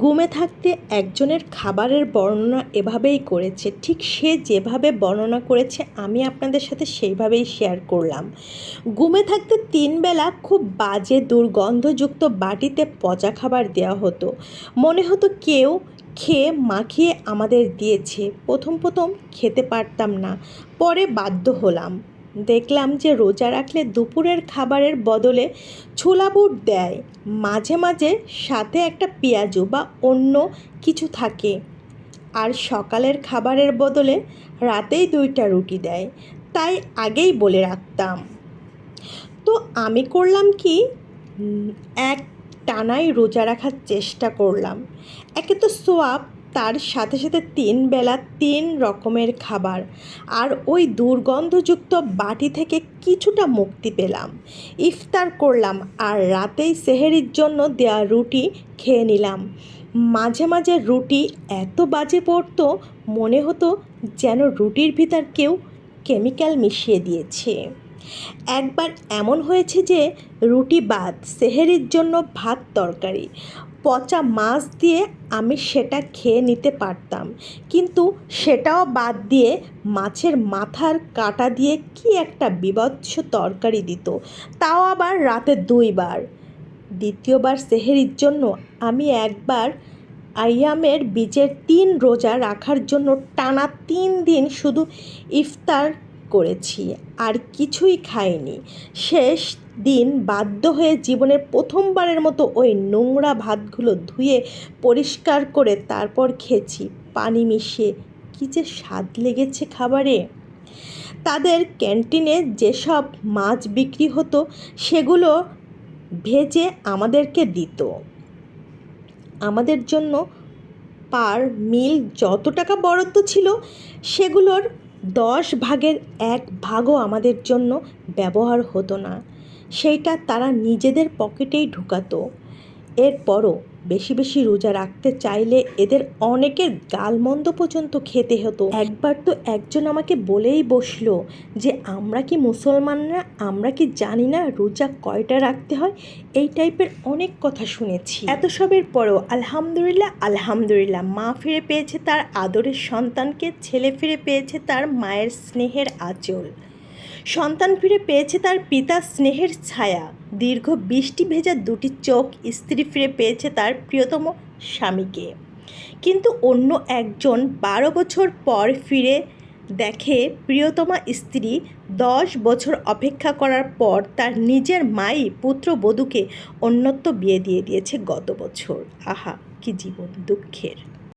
গুমে থাকতে একজনের খাবারের বর্ণনা এভাবেই করেছে। ঠিক সে যেভাবে বর্ণনা করেছে, আমি আপনাদের সাথে সেইভাবেই শেয়ার করলাম। গুমে থাকতে তিন বেলা খুব বাজে দুর্গন্ধযুক্ত বাটিতে পচা খাবার দেওয়া হতো। মনে হতো কেউ খেয়ে মাখিয়ে আমাদের দিয়েছে। প্রথম প্রথম খেতে পারতাম না। পরে বাধ্য হলাম। দেখলাম যে রোজা রাখলে দুপুরের খাবারের বদলে ছোলা বুট দেয়। মাঝে মাঝে সাথে একটা পেঁয়াজু বা অন্য কিছু থাকে। আর সকালের খাবারের বদলে রাতেই দুইটা রুটি দেয়। তাই আগেই বলে রাখতাম। তো আমি করলাম কি? এক টানাই রোজা রাখার চেষ্টা করলাম। একে তো সোয়াব তার সাথে সাথে তিন বেলা তিন রকমের খাবার। আর ওই দুর্গন্ধযুক্ত বাটি থেকে কিছুটা মুক্তি পেলাম। ইফতার করলাম আর রাতেই সেহেরির জন্য দেওয়া রুটি খেয়ে নিলাম। মাঝে মাঝে রুটি এত বাজে পড়তো, মনে হতো যেন রুটির ভিতর কেউ কেমিক্যাল মিশিয়ে দিয়েছে। একবার এমন হয়েছে যে রুটি বাদ, সেহেরির জন্য ভাত তরকারি। পচা মাছ দিয়ে আমি সেটা খেয়ে নিতে পারতাম। কিন্তু সেটাও বাদ দিয়ে মাছের মাথার কাটা দিয়ে কি একটা বিভৎস তরকারি দিত। তাও আবার রাতে দুইবার। দ্বিতীয়বার সেহেরির জন্য আমি একবার আইয়ামের বীজের তিন রোজা রাখার জন্য টানা তিন দিন শুধু ইফতার করেছি, আর কিছুই খাইনি। শেষ দিন বাধ্য হয়ে জীবনের প্রথমবারের মতো ওই নোংরা ভাতগুলো ধুয়ে পরিষ্কার করে তারপর খেয়েছি। পানি মিশিয়ে কী যে স্বাদ লেগেছে খাবারে। তাদের ক্যান্টিনে যেসব মাছ বিক্রি হতো, সেগুলো ভেজে আমাদেরকে দিত। আমাদের জন্য পার মিল যত টাকা বরাদ্দ ছিল, সেগুলোর দশ ভাগের এক ভাগও আমাদের জন্য ব্যবহার হতো না। সেইটা তারা নিজেদের পকেটেই ঢুকাতো। এরপরও বেশি বেশি রোজা রাখতে চাইলে এদের অনেকের গালমন্দ পর্যন্ত খেতে হতো। একবার তো একজন আমাকে বলেই বসল যে, আমরা কি মুসলমানরা? আমরা কি জানি না রোজা কয়টা রাখতে হয়? এই টাইপের অনেক কথা শুনেছি। এত সবের পরও আলহামদুলিল্লাহ আলহামদুলিল্লাহ, মা ফিরে পেয়েছে তার আদরের সন্তানকে, ছেলে ফিরে পেয়েছে তার মায়ের স্নেহের আঁচল। সন্তান ফিরে পেয়েছে তার পিতার স্নেহের ছায়া। দীর্ঘ বৃষ্টি ভেজা দুটি চোখ স্ত্রী ফিরে পেয়েছে তার প্রিয়তম স্বামীকে। কিন্তু অন্য একজন বারো বছর পর ফিরে দেখে প্রিয়তমা স্ত্রী দশ বছর অপেক্ষা করার পর তার নিজের মাই পুত্রবধূকে অন্যত্র বিয়ে দিয়ে দিয়েছে গত বছর। আহা, কি জীবন দুঃখের।